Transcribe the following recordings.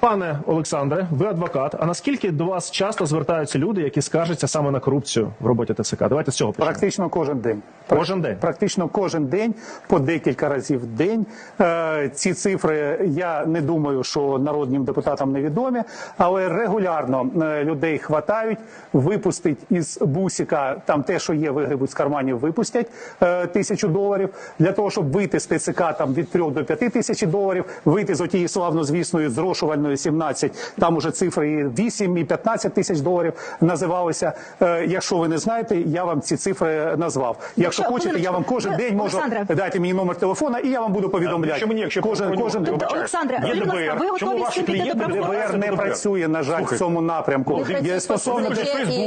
Пане Олександре, ви адвокат. А наскільки до вас часто звертаються люди, які скаржаться саме на корупцію в роботі ТЦК? Давайте з цього почнемо. Практично кожен день. Кожен день? Практично кожен день, по декілька разів в день. Е, Ці цифри я не думаю, що народним депутатам невідомі, але регулярно е, людей хватають, випустить із бусика там те, що є, вигребуть з карманів, випустять е, тисячу доларів для того, щоб вийти з ТЦК там від 3 до 5 тисяч доларів, вийти з отієї славнозвісної зрошувальної 17, там уже цифри і 8 і 15 тисяч доларів називалися. Е, Якщо ви не знаєте, я вам ці цифри назвав. Якщо Якщо- хочете, я вам кожен Ви- день можу Олександре. дайте мені номер телефона, і я вам буду повідомляти. Якщо мені, якщо кожен, кожен день. вибачаю. Олександре, скажіть, будь ласка, ДБР. ви Чому готові ваші з цим піти клієнти до ДБР? ДБР не працює, на жаль, в цьому напрямку. Є стосовно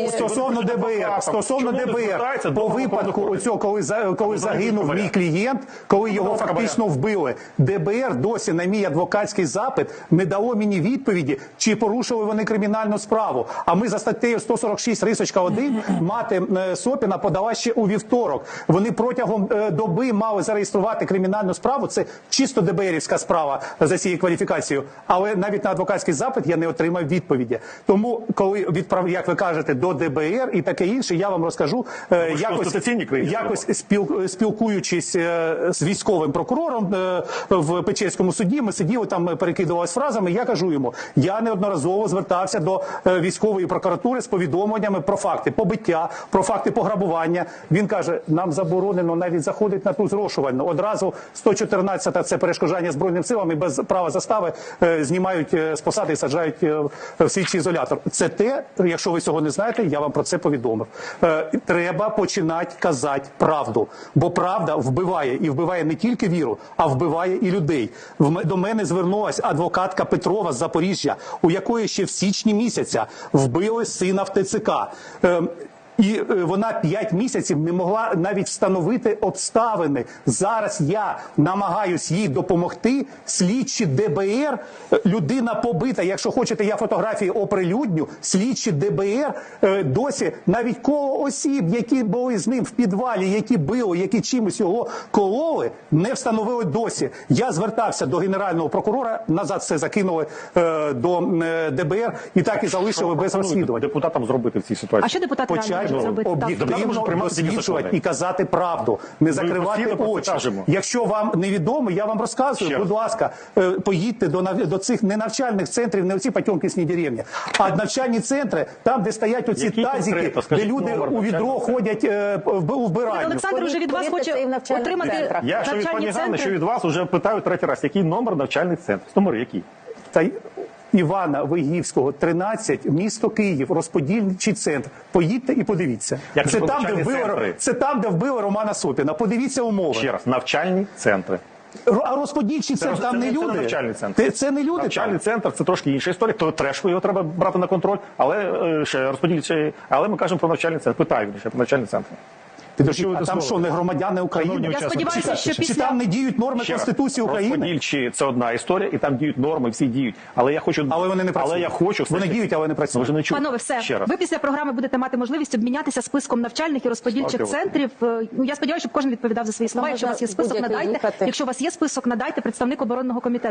стосовно ДБР, стосовно ДБР, по випадку оцього, коли за коли загинув мій клієнт, коли його фактично вбили. ДБР досі на мій адвокатський запит не дало мені відповіді, чи порушили вони кримінальну справу. А ми за статтею 146 рисочка 1 мати е, Сопіна подала ще у вівторок. Вони протягом е, доби мали зареєструвати кримінальну справу. Це чисто ДБРівська справа за цією кваліфікацією. Але навіть на адвокатський запит я не отримав відповіді. Тому, коли відправ, як ви кажете, до ДБР і таке інше, я вам розкажу е, якось, якось спіл, спілкуючись е, з військовим прокурором е, в Печерському суді. Ми сиділи там, е, перекидувалися фразами. Я кажу йому, я неодноразово звертався до е, військової прокуратури з повідомленнями про факти побиття, про факти пограбування. Він каже: нам заборонено навіть заходити на ту зрошувальну. Одразу 114 – це перешкоджання збройним силам і без права застави е, знімають е, з посади і саджають в слідчий ізолятор. Це те, якщо ви цього не знаєте, я вам про це повідомив. Треба починати казати правду, бо правда вбиває і вбиває не тільки віру, а вбиває і людей. До мене звернулась адвокатка Петрова з Запоріжжя, у якої ще в січні місяця вбили сина в ТЦК. І е, вона 5 місяців не могла навіть встановити обставини. Зараз я намагаюсь їй допомогти. Слідчі ДБР, е, людина побита. Якщо хочете, я фотографії оприлюдню. Слідчі ДБР е, досі навіть коло осіб, які були з ним в підвалі, які били, які чимось його кололи, не встановили досі. Я звертався до генерального прокурора. Назад все закинули до ДБР і так і залишили без розслідування. депутатам зробити в цій ситуації. А що депутати реально Почати можуть зробити? Так. Об'єктивно досліджувати закони. і казати правду, не закривати очі. Якщо вам невідомо, я вам розказую. Ще Будь раз. ласка, е, поїдьте до до цих не навчальних центрів, не оці Потьомкінські деревні, а навчальні центри, там, де стоять оці Які тазики, де люди у відро ходять е, у вбиральню. Олександр вже від вас хоче отримати центрах. Я що від пані Ганни, що від вас вже питаю третій раз, який номер навчальних центрів? Номер який? Та й- Івана Вигівського, 13, місто Київ, розподільчий центр. Поїдьте і подивіться. Як це там, де вбили, центри? це там, де вбили Романа Сопіна. Подивіться умови. Ще раз, навчальні центри. А розподільчий центр роз- там це не не- це люди. навчальний центр. Це, це не люди. Навчальний там. центр це трошки інша історія. То трешку його треба брати на контроль, але е, ще розподільчий. Але ми кажемо про навчальний центр. Питаю про навчальний центр. Підожди, а там що, не громадяни України? Я учасники, сподіваюся, що Чи там не діють норми Ще раз, Конституції України? Розподільчі це одна історія, і там діють норми, всі діють. Але я хочу, Але вони не працюють. Але я хочу все Вони таки- діють, але не працюють. Ну, не чуєте. Панове, все Ще раз. ви після програми будете мати можливість обмінятися списком навчальних і розподільчих Окей, окей. центрів. Е, Ну я сподіваюся, щоб кожен відповідав за свої слова. Якщо у вас є список, будь-який надайте. Якщо у вас є список, надайте представник оборонного комітету.